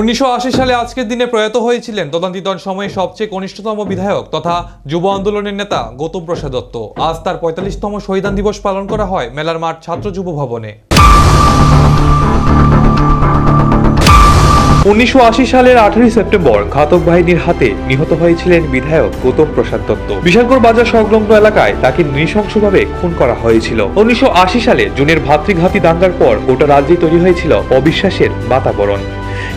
উনিশশো আশি সালে আজকের দিনে প্রয়াত হয়েছিলেন তদানীতন সময়ে সবচেয়ে কনিষ্ঠতম বিধায়ক তথা যুব আন্দোলনের নেতা গৌতম প্রসাদ দত্ত। আজ তার পঁয়তাল্লিশতম শহীদান দিবস পালন করা হয় মেলার মাঠ ছাত্র যুব ভবনে। উনিশশো আশি সালের আঠারোই সেপ্টেম্বর ঘাতক বাহিনীর হাতে নিহত হয়েছিলেন বিধায়ক গৌতম প্রসাদ দত্ত। বিশালগড় বাজার সংলগ্ন এলাকায় তাকে নৃশংসভাবে খুন করা হয়েছিল। উনিশশো আশি সালে জুনের ভাতৃঘাতী দাঙ্গার পর গোটা রাজ্যে তৈরি হয়েছিল অবিশ্বাসের বাতাবরণ।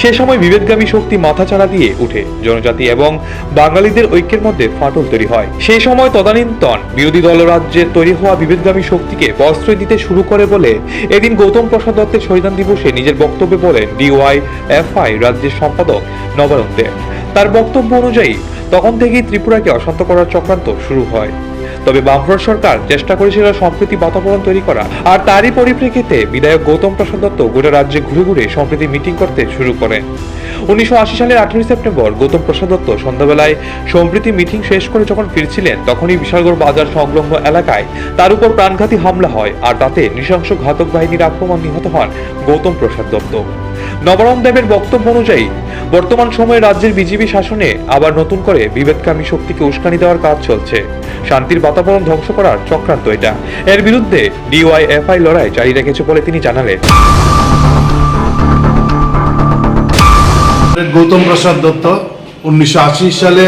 সে সময় বিভেদগামী শক্তি মাথাচাড়া দিয়ে উঠে। জনজাতি এবং বাঙালিদের ঐক্যের মধ্যে ফাটল তৈরি হয়। সেই সময় তদানীন্তন বিরোধী দল রাজ্যে তৈরি হওয়া বিভেদগামী শক্তিকে প্রশ্রয় দিতে শুরু করে বলে এদিন গৌতম প্রসাদ দত্তের শহীদান দিবসে নিজের বক্তব্যে বলেন, ডিওয়াই এফআই রাজ্যের সম্পাদক নবারণ দেব তার বক্তব্য অনুযায়ী, তখন থেকেই ত্রিপুরাকে অশান্ত করার চক্রান্ত শুরু হয়। তবে বামফ্রন্ট সরকার চেষ্টা করেছিল সম্প্রীতি বাতাবরণ তৈরি করা, আর তারই পরিপ্রেক্ষিতে বিধায়ক গৌতম প্রসাদ দত্ত গোটা রাজ্যে ঘুরে ঘুরে সম্প্রীতি মিটিং করতে শুরু করেন উনিশশো আশি সালের আঠারোই সেপ্টেম্বর গৌতম প্রসাদ দত্ত সন্ধ্যাবেলায় সম্প্রীতি মিটিং শেষ করে যখন ফিরছিলেন, তখনই বিশালগড় বাজার সংলগ্ন এলাকায় তার উপর প্রাণঘাতী হামলা হয় আর তাতে নৃশংস ঘাতক বাহিনীর আক্রমণ নিহত হন গৌতম প্রসাদ দত্ত। নবরম দেবের বক্তব্য অনুযায়ী, বর্তমান সময়ে রাজ্যের বিজেপি শাসনে আবার নতুন করে বিভেদকামী শক্তিকে উস্কানি দেওয়ার কাজ চলছে। শান্তির বাতাবরণ ধ্বংস করার চক্রান্ত এটা। এর বিরুদ্ধে ডিওয়াইএফআই লড়াই জারি রেখেছে বলে তিনি জানালেন। গৌতম প্রসাদ দত্ত, উনিশশো আশি সালে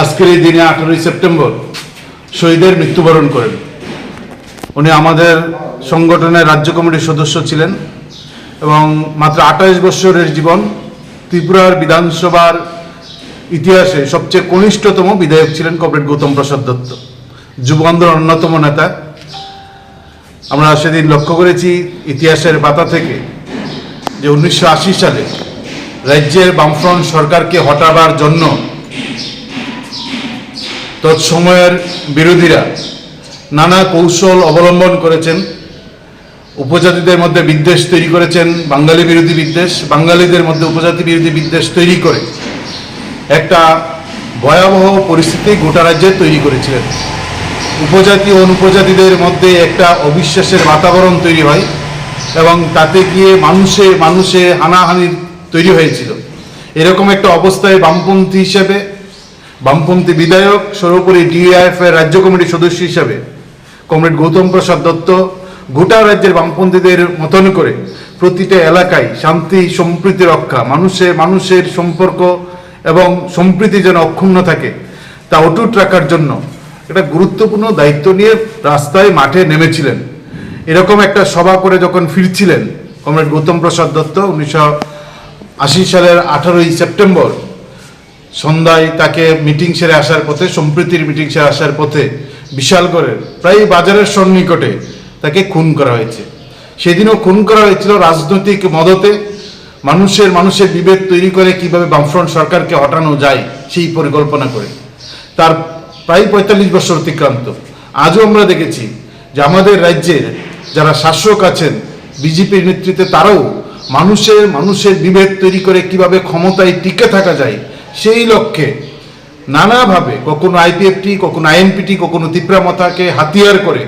আজকের এই দিনে আঠারোই সেপ্টেম্বর শহীদের মৃত্যুবরণ করেন। উনি আমাদের সংগঠনের রাজ্য কমিটির সদস্য ছিলেন এবং মাত্র আঠাশ বৎসরের জীবন ত্রিপুরার বিধানসভার ইতিহাসে সবচেয়ে কনিষ্ঠতম বিধায়ক ছিলেন কমরেড গৌতম প্রসাদ দত্ত যুব আন্দোলন অন্যতম নেতা। আমরা সেদিন লক্ষ্য করেছি ইতিহাসের পাতা থেকে যে উনিশশো আশি সালে রাজ্যের বামফ্রন্ট সরকারকে হটাবার জন্য তৎসময়ের বিরোধীরা নানা কৌশল অবলম্বন করেছেন। উপজাতিদের মধ্যে বিদ্বেষ তৈরি করেছেন, বাঙালি বিরোধী বিদ্বেষ, বাঙালিদের মধ্যে উপজাতি বিরোধী বিদ্বেষ তৈরি করে। একটা ভয়াবহ পরিস্থিতি গোটা রাজ্যে তৈরি করেছিলেন। উপজাতি অনুপজাতিদের মধ্যে একটা অবিশ্বাসের বাতাবরণ তৈরি হয় এবং তাতে গিয়ে মানুষে মানুষে হানাহানির তৈরি হয়েছিল। এরকম একটা অবস্থায় বামপন্থী হিসেবে, বামপন্থী বিধায়ক, সর্বোপরি ডিআইএফ এর রাজ্য কমিটির সদস্য হিসাবে কমরেড গৌতম প্রসাদ দত্ত গোটা রাজ্যের বামপন্থীদের মতন করে প্রতিটা এলাকায় শান্তি, সম্প্রীতি রক্ষা, মানুষে মানুষের সম্পর্ক এবং সম্প্রীতি যেন অক্ষুণ্ণ থাকে, তা অটুট রাখার জন্য একটা গুরুত্বপূর্ণ দায়িত্ব নিয়ে রাস্তায় মাঠে নেমেছিলেন। এরকম একটা সভা করে যখন ফিরছিলেন কমরেড গৌতম প্রসাদ দত্ত, উনিশশো আশি সালের আঠারোই সেপ্টেম্বর সন্ধ্যায় তাকে মিটিং সেরে আসার পথে, সম্প্রীতির মিটিং সেরে আসার পথে বিশালগড়ের, প্রায় বাজারের সন্নিকটে তাকে খুন করা হয়েছে। সেদিনও খুন করা হয়েছিল রাজনৈতিক মদতে। মানুষের মানুষের বিভেদ তৈরি করে কীভাবে বামফ্রন্ট সরকারকে হটানো যায় সেই পরিকল্পনা করে। তার প্রায় পঁয়তাল্লিশ বছর অতিক্রান্ত। আজও আমরা দেখেছি যে আমাদের রাজ্যের যারা শাসক আছেন, বিজেপির নেতৃত্বে তারাও মানুষের মানুষের বিভেদ তৈরি করে কীভাবে ক্ষমতায় টিকে থাকা যায়, সেই লক্ষ্যে নানাভাবে কখনো আইপিএফটি, কখনো আইএনপিটি কখনো তিপ্রামতাকে হাতিয়ার করে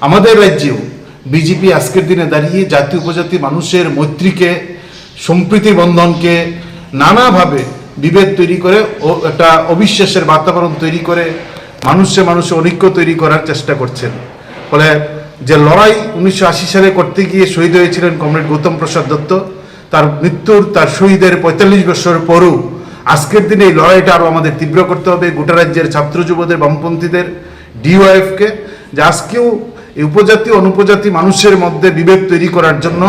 আমাদের রাজ্যেও বিজেপি আজকের দিনে দাঁড়িয়ে জাতি উপজাতি মানুষের মৈত্রীকে সম্প্রীতি বন্ধনকে নানাভাবে বিভেদ তৈরি করে ও একটা অবিশ্বাসের বাতাবরণ তৈরি করে মানুষে মানুষে অনৈক্য তৈরি করার চেষ্টা করছেন। ফলে যে লড়াই উনিশশো আশি সালে করতে গিয়ে শহীদ হয়েছিলেন কমরেড গৌতম প্রসাদ দত্ত, তার মৃত্যুর, তার শহীদের পঁয়তাল্লিশ বছর পরও আজকের দিনে এই লড়াইটা আরও আমাদের তীব্র করতে হবে। গোটা রাজ্যের ছাত্র যুবদের, বামপন্থীদের ডিওএফকে যে আজকেও এই উপজাতি, অনুপজাতি মানুষের মধ্যে বিভেদ তৈরি করার জন্য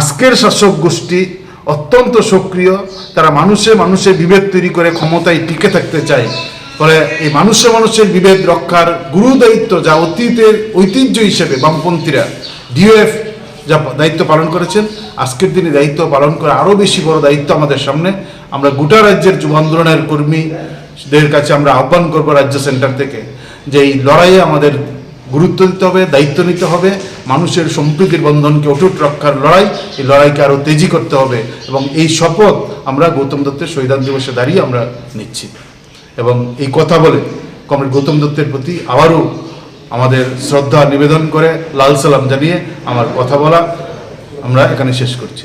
আজকের শাসক গোষ্ঠী অত্যন্ত সক্রিয়। তারা মানুষে মানুষে বিভেদ তৈরি করে ক্ষমতায় টিকে থাকতে চায়। ফলে এই মানুষে মানুষের বিভেদ রক্ষার গুরু দায়িত্ব যা অতীতের ঐতিহ্য হিসেবে বামপন্থীরা, ডিওএফ যা দায়িত্ব পালন করেছেন, আজকের দিনে দায়িত্ব পালন করে আরও বেশি বড় দায়িত্ব আমাদের সামনে। আমরা গোটা রাজ্যের যুব আন্দোলনের কর্মীদের কাছে আমরা আহ্বান করব রাজ্য সেন্টার থেকে যে এই লড়াইয়ে আমাদের গুরুত্ব দিতে হবে, দায়িত্ব নিতে হবে, মানুষের সম্প্রীতির বন্ধনকে অটুট রক্ষার লড়াই, এই লড়াইকে আরও তেজি করতে হবে এবং এই শপথ আমরা গৌতম দত্তের শহীদান দিবসে দাঁড়িয়ে আমরা নিচ্ছি। এবং এই কথা বলে কমরেড গৌতম দত্তের প্রতি আবারও আমাদের শ্রদ্ধা নিবেদন করে লাল সালাম জানিয়ে আমার কথা বলা আমরা এখানে শেষ করছি।